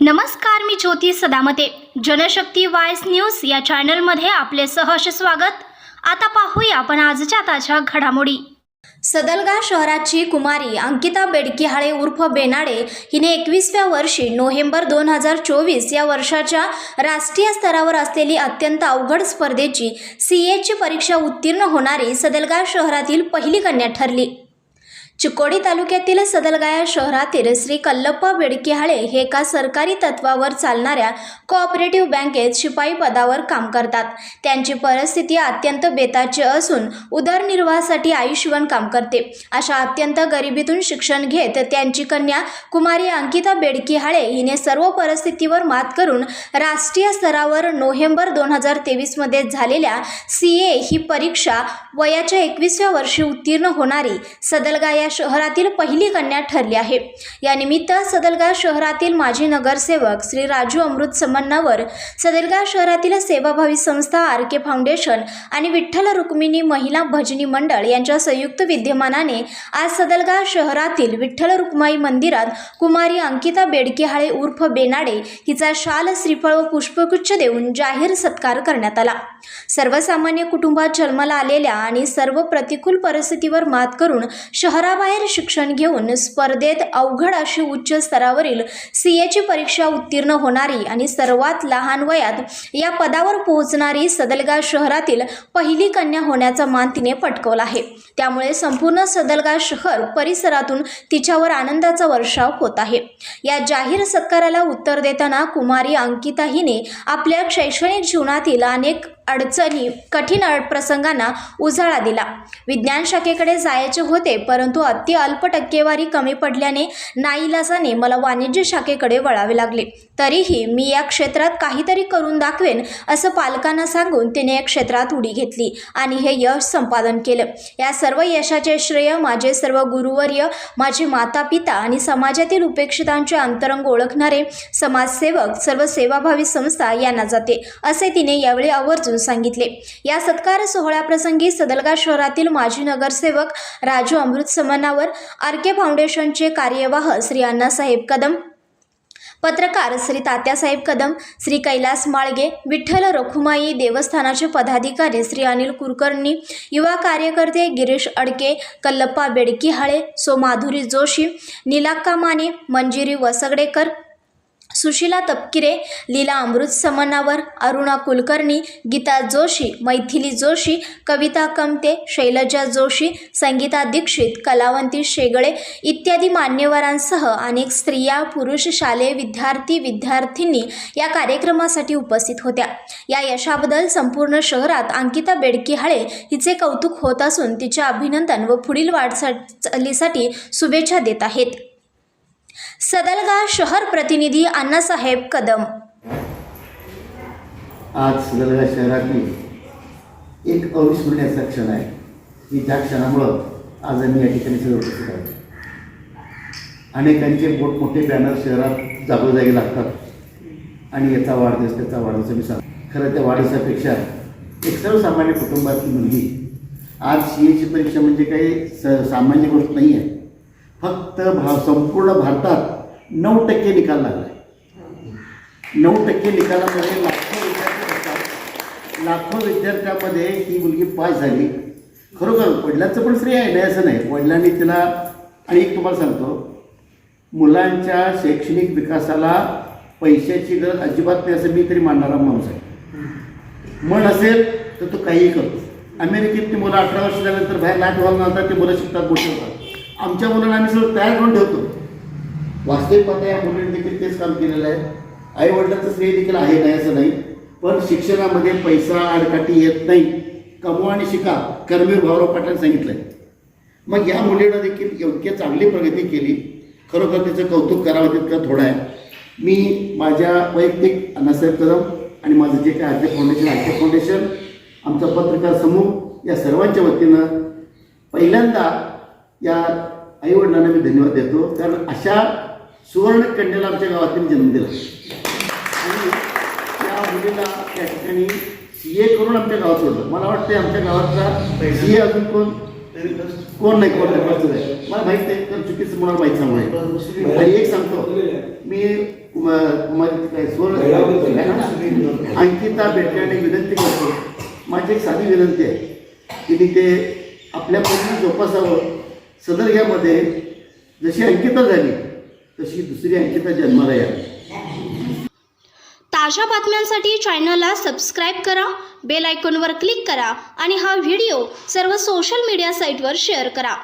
नमस्कार मी ज्योती सदामते. जनशक्ती वायस न्यूज या चॅनलमध्ये आपले सहर्ष स्वागत. आता पाहूया आपण आजच्या ताज्या घडामोडी. सदलगा शहराची कुमारी अंकिता बेडकिहाळे उर्फ बेनाडे हिने एकवीसव्या वर्षी नोव्हेंबर दोन हजार चोवीस या वर्षाच्या राष्ट्रीय स्तरावर असलेली अत्यंत अवघड स्पर्धेची सी एची परीक्षा उत्तीर्ण होणारी सदलगा शहरातील पहिली कन्या ठरली. चिकोडी तालुक्यातील सदलगाया शहरातील श्री कल्लप्पा बेडकिहाळे हे एका सरकारी तत्वावर चालणाऱ्या कोऑपरेटिव्ह बँकेत शिपाई पदावर काम करतात. त्यांची परिस्थिती अत्यंत बेताची असून उदरनिर्वाहासाठी आयुष्यवन काम करते. अशा अत्यंत गरिबीतून शिक्षण घेत त्यांची कन्या कुमारी अंकिता बेडकिहाळे हिने सर्व परिस्थितीवर मात करून राष्ट्रीय स्तरावर नोव्हेंबर दोन हजार तेवीसमध्ये झालेल्या सी ए ही परीक्षा वयाच्या एकवीसव्या वर्षी उत्तीर्ण होणारी सदलगाया या शहरातील पहिली कन्या ठरली आहे. यानिमित्त सदलगाव सदलगा शहरातील माजी नगरसेवक श्री राजू अमृत समन्नावर सदलगाव शहरातील सेवाभावी संस्था आर के फाउंडेशन आणि विठ्ठल रुक्मिणी महिला भजनी मंडळ यांच्या संयुक्त विद्यमानाने आज सदलगा शहरातील विठ्ठल रुक्माई मंदिरात कुमारी अंकिता बेडकिहाळे उर्फ बेनाडे हिचा शाल श्रीफळ व पुष्पगुच्छ देऊन जाहीर सत्कार करण्यात आला. सर्वसामान्य कुटुंबात जन्माला आलेल्या आणि सर्व प्रतिकूल परिस्थितीवर मात करून शहरा घराबाहेर शिक्षण घेऊन स्पर्धेत अवघड अशी उच्च स्तरावरील सी एची परीक्षा उत्तीर्ण होणारी आणि सर्वात लहान वयात या पदावर पोहोचणारी सदलगा शहरातील पहिली कन्या होण्याचा मान तिने पटकवला आहे. त्यामुळे संपूर्ण सदलगा शहर परिसरातून तिच्यावर आनंदाचा वर्षाव होत आहे. या जाहीर सत्काराला उत्तर देताना कुमारी अंकिता हिने आपल्या शैक्षणिक जीवनातील अनेक अडचणी कठीण अड- प्रसंगांना उजाळा दिला. विज्ञान शाखेकडे जायचे होते परंतु अति अल्प टक्केवारी कमी पडल्याने नाईलाजाने मला वाणिज्य शाखेकडे वळावे लागले. तरीही मी या क्षेत्रात काहीतरी करून दाखवेन असं पालकांना सांगून तिने या क्षेत्रात उडी घेतली आणि हे यश संपादन केलं. या सर्व यशाचे श्रेय माझे सर्व गुरुवर्य माझे माता पिता आणि समाजातील उपेक्षितांचे अंतरंग ओळखणारे समाजसेवक सर्व सेवाभावी संस्था यांना जाते असे तिने यावेळी आवर्जून सांगितले. या सत्कार सोहळ्याप्रसंगी सदलगा शहरातील माजी नगरसेवक राजू अमृत समनावर आर के फाउंडेशनचे कार्यवाह श्री अण्णासाहेब कदम पत्रकार श्री तात्यासाहेब कदम श्री कैलास माळगे विठ्ठल रखुमाई देवस्थानाचे पदाधिकारी श्री अनिल कुलकर्णी युवा कार्यकर्ते गिरीश अडके कल्लप्पा बेडकीहाळे सो माधुरी जोशी नीलाक्का माने मंजिरी वसगडेकर सुशिला तपकिरे लीला अमृत समनावर अरुणा कुलकर्णी गीता जोशी मैथिली जोशी कविता कमते शैलजा जोशी संगीता दीक्षित कलावंती शेगळे इत्यादी मान्यवरांसह अनेक स्त्रिया पुरुष शालेय विद्यार्थी विद्यार्थिनी या कार्यक्रमासाठी उपस्थित होत्या. या यशाबद्दल संपूर्ण शहरात अंकिता बेडकिहाळे हिचे कौतुक होत असून तिचे अभिनंदन व पुढील वाटचालीसाठी शुभेच्छा देत आहेत. सदलगा शहर प्रतिनिधी अण्णासाहेब कदम. आज सदलगा शहरातील एक अविस्मरणीय क्षण आहे. की ज्या क्षणामुळं आज आम्ही या ठिकाणी सगळं उपस्थित आहोत. अनेकांचे मोठमोठे बॅनर शहरात जागोजागी लागतात. आणि याचा वाढदिवस त्याचा वाढदिवस मी सांग खरं त्या वाढदिवसापेक्षा एक सर्वसामान्य कुटुंबातली मुलगी आज सी एची परीक्षा म्हणजे काही स सामान्य गोष्ट नाही आहे फक्त भा संपूर्ण भारतात नऊ टक्के निकाल लागला आहे नऊ टक्के निकालामध्ये लाखो विद्यार्थी असतात. लाखो विद्यार्थ्यामध्ये ही मुलगी पास झाली. खरोखर वडिलांचं पण श्रेय आहे नाही असं नाही. वडिलांनी तिला आणि एक तुम्हाला सांगतो मुलांच्या शैक्षणिक विकासाला पैशाची गरज अजिबात नाही असं मी तरी मानणारा माणूस आहे. मन असेल तर तो काहीही करतो. अमेरिकेत ती मुलं अठरा वर्ष झाल्यानंतर बाहेर लाट व्हायला नव्हता ते मुलं शिकतात मोठे होतात आमच्या मुलांना आम्ही सगळं तयार करून ठेवतो. वास्तविक पाहता या मुलीने देखील तेच काम केलेलं आहे. आई वडिलांचं श्रेय देखील आहे नाही असं नाही. पण शिक्षणामध्ये पैसा आडकाठी येत नाही. कमवा आणि शिका कर्मवीर भाऊराव पाटलांनी सांगितलं आहे मग या मुलीनं देखील योग्य चांगली प्रगती केली. खरोखर तिचं कौतुक करावं तितकं थोडं आहे. मी माझ्या वैयक्तिक अण्णासाहेब कदम आणि माझं जे काय आद्य फाउंडेशन आद्य फाउंडेशन आमचा पत्रकार समूह या सर्वांच्या वतीनं पहिल्यांदा या आईवडिलांना मी धन्यवाद देतो. कारण अशा सुवर्ण कन्याला आमच्या गावातील जन्म दिला आणि त्या मुलीला त्या ठिकाणी सी ए करून आमच्या गावात सोडलं. मला वाटतं आमच्या गावातला सी ए अजून कोण? कोण नाही कोण नाही मला माहीत नाही तर चुकीचं मला माहीत सांगू नये आणि एक सांगतो. मी कुमारी काय अंकिता भेटण्याने विनंती करतो. माझी एक साधी विनंती आहे. की ते आपल्या पद्धतीने जोपासावं सदर्ग्यामध्ये जशी अंकिता झाली तशी दुसरी अंकिता जन्माला यावी ताज्या बातम्यांसाठी चॅनलला सबस्क्राईब करा बेल आयकॉनवर क्लिक करा आणि हा व्हिडिओ सर्व सोशल मीडिया साईटवर शेअर करा.